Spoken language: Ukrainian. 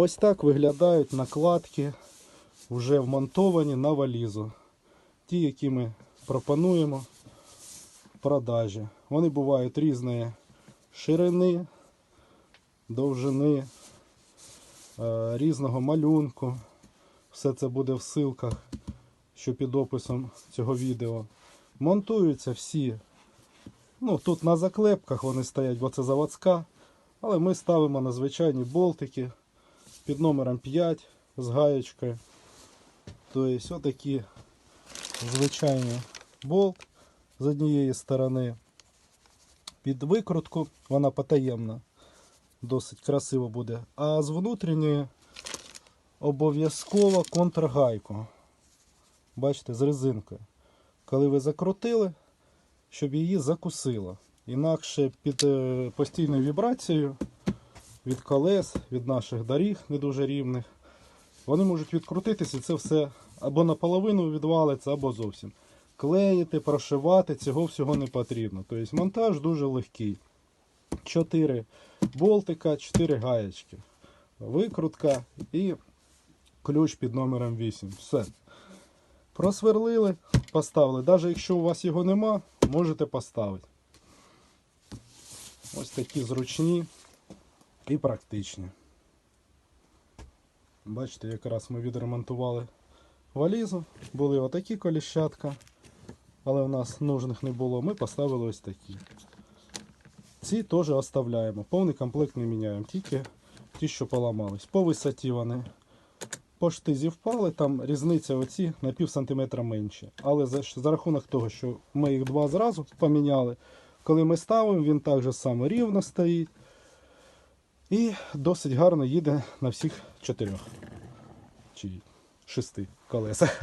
Ось так виглядають накладки, вже вмонтовані на валізу. Ті, які ми пропонуємо в продажі. Вони бувають різної ширини, довжини, е, різного малюнку. Все це буде в ссылках, що під описом цього відео. Монтуються всі. Ну, тут на заклепках вони стоять, бо це заводська. Але ми ставимо на звичайні болтики під номером 5 з гаєчкою. Тобто отакі звичайний болт з однієї сторони. Під викрутку вона потаємна, досить красиво буде. А з внутрішньої обов'язково контргайку. Бачите, з резинкою. Коли ви закрутили, щоб її закусило. Інакше під е, постійною вібрацією від колес, від наших доріг не дуже рівних, вони можуть відкрутитися і це все або наполовину відвалиться, або зовсім. Клеїти, прошивати, цього всього не потрібно. Тобто монтаж дуже легкий. 4 болтика, 4 гаєчки. Викрутка і ключ під номером 8. Все. Просверлили, поставили. Навіть якщо у вас його нема, можете поставити. Ось такі зручні і практичні. Бачите, якраз ми відремонтували валізу. Були отакі коліщатка, але у нас нужних не було. Ми поставили ось такі. Ці теж оставляємо. Повний комплект не міняємо, тільки ті, що поламались. По висоті вони по штизі впали, там різниця оці на пів сантиметра менше. Але за, за рахунок того, що ми їх два зразу поміняли, коли ми ставимо, він так же само рівно стоїть. І досить гарно їде на всіх чотирьох чи шести колесах.